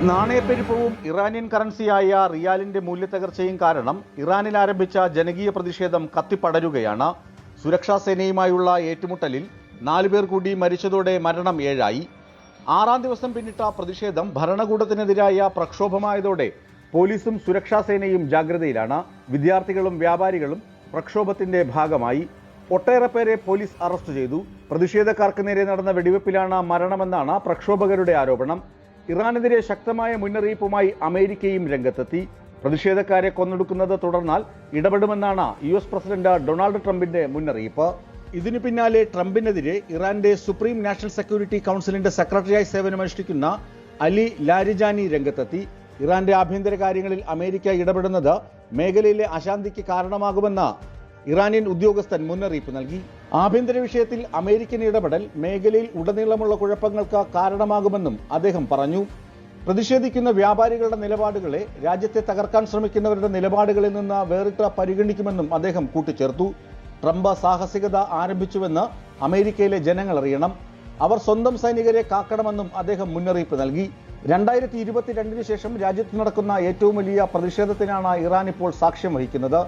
നാണയപ്പെരുപ്പവും Iranian കറൻസിയായ റിയാലിന്റെ മൂല്യത്തകർച്ചയും കാരണം ഇറാനിൽ ആരംഭിച്ച ജനകീയ പ്രതിഷേധം കത്തിപ്പടരുകയാണ്. സുരക്ഷാ സേനയുമായുള്ള ഏറ്റുമുട്ടലിൽ നാലുപേർ കൂടി മരിച്ചതോടെ മരണം ഏഴായി. ആറാം ദിവസം പിന്നിട്ട പ്രതിഷേധം ഭരണകൂടത്തിനെതിരായ പ്രക്ഷോഭമായതോടെ പോലീസും സുരക്ഷാ സേനയും ജാഗ്രതയിലാണ്. വിദ്യാർത്ഥികളും വ്യാപാരികളും പ്രക്ഷോഭത്തിന്റെ ഭാഗമായി. ഒട്ടേറെ പേരെ പോലീസ് അറസ്റ്റ് ചെയ്തു. പ്രതിഷേധക്കാർക്ക് നേരെ നടന്ന വെടിവെപ്പിലാണ് മരണമെന്നാണ് പ്രക്ഷോഭകരുടെ ആരോപണം. ഇറാനെതിരെ ശക്തമായ മുന്നറിയിപ്പുമായി അമേരിക്കയും രംഗത്തെത്തി. പ്രതിഷേധക്കാരെ കൊന്നൊടുക്കുന്നത് തുടർന്നാൽ ഇടപെടുമെന്നാണ് യു എസ് പ്രസിഡന്റ് ഡൊണാൾഡ് ട്രംപിന്റെ മുന്നറിയിപ്പ്. ഇതിനു പിന്നാലെ ട്രംപിനെതിരെ ഇറാന്റെ സുപ്രീം നാഷണൽ സെക്യൂരിറ്റി കൗൺസിലിന്റെ സെക്രട്ടറിയായി സേവനമനുഷ്ഠിക്കുന്ന അലി ലാരിജാനി രംഗത്തെത്തി. ഇറാന്റെ ആഭ്യന്തര കാര്യങ്ങളിൽ അമേരിക്ക ഇടപെടുന്നത് മേഖലയിലെ അശാന്തിക്ക് കാരണമാകുമെന്ന് ഇറാനിയൻ ഉദ്യോഗസ്ഥൻ മുന്നറിയിപ്പ് നൽകി. ആഭ്യന്തര വിഷയത്തിൽ അമേരിക്കൻ ഇടപെടൽ മേഖലയിൽ ഉടനീളമുള്ള കുഴപ്പങ്ങൾക്ക് കാരണമാകുമെന്നും അദ്ദേഹം പറഞ്ഞു. പ്രതിഷേധിക്കുന്ന വ്യാപാരികളുടെ നിലപാടുകളെ രാജ്യത്തെ തകർക്കാൻ ശ്രമിക്കുന്നവരുടെ നിലപാടുകളിൽ നിന്ന് വേറിട്ട പരിഗണിക്കുമെന്നും അദ്ദേഹം കൂട്ടിച്ചേർത്തു. ട്രംപ് സാഹസികത ആരംഭിച്ചുവെന്ന് അമേരിക്കയിലെ ജനങ്ങൾ അറിയണം. അവർ സ്വന്തം സൈനികരെ കാക്കണമെന്നും അദ്ദേഹം മുന്നറിയിപ്പ് നൽകി. രണ്ടായിരത്തി ഇരുപത്തിരണ്ടിന് ശേഷം രാജ്യത്ത് നടക്കുന്ന ഏറ്റവും വലിയ പ്രതിഷേധത്തിനാണ് ഇറാൻ ഇപ്പോൾ സാക്ഷ്യം വഹിക്കുന്നത്.